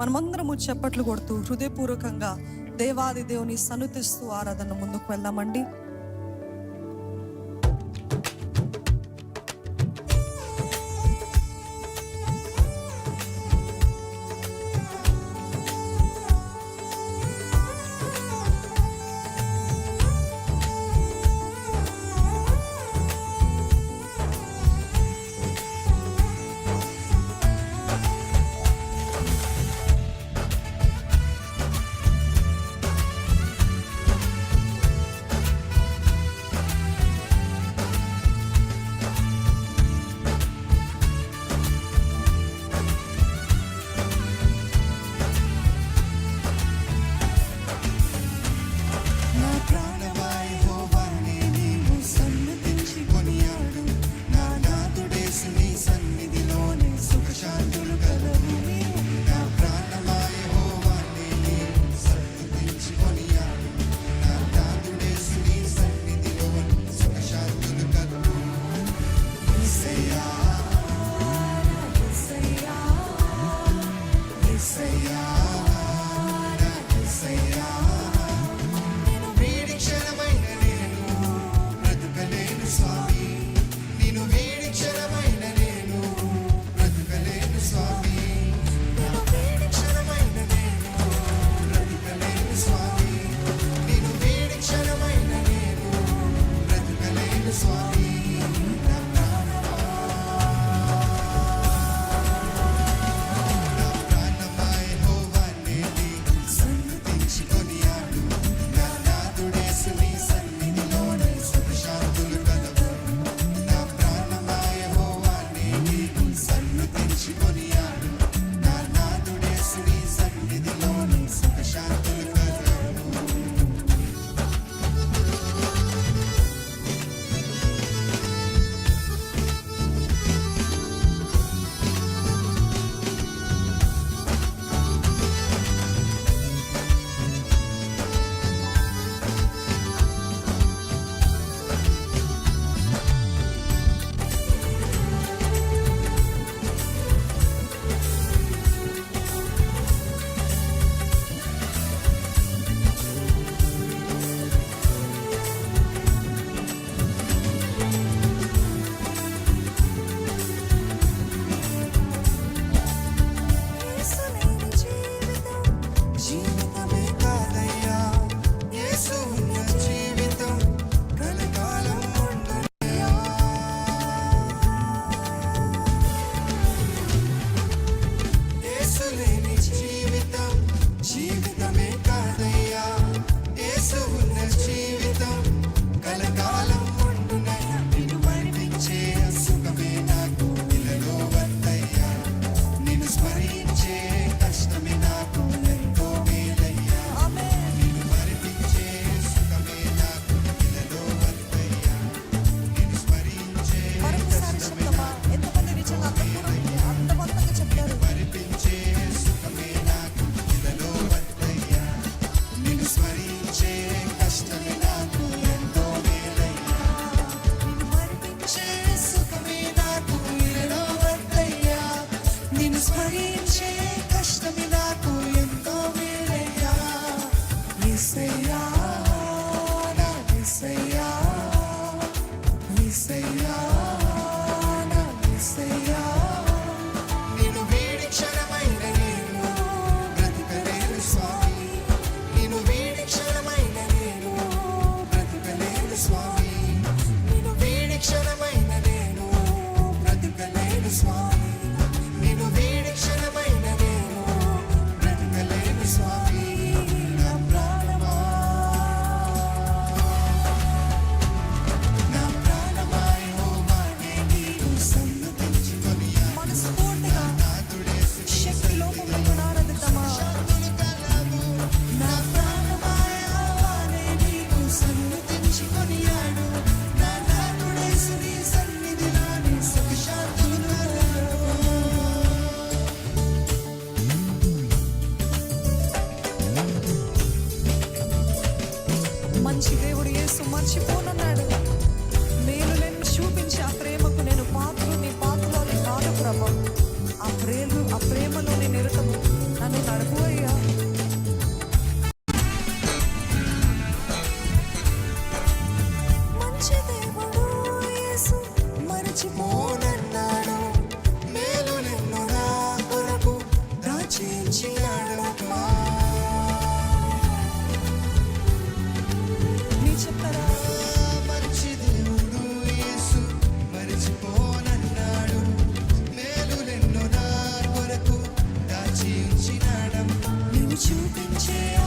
మనమందరము చెప్పట్లు కొడుతూ హృదయపూర్వకంగా దేవాది దేవుని సన్నుతిస్తూ ఆరాధన ముందుకు వెళ్దామండి. this one. మంచి దేవుడు ఏసు మర్చిపోనన్నాడు. chance.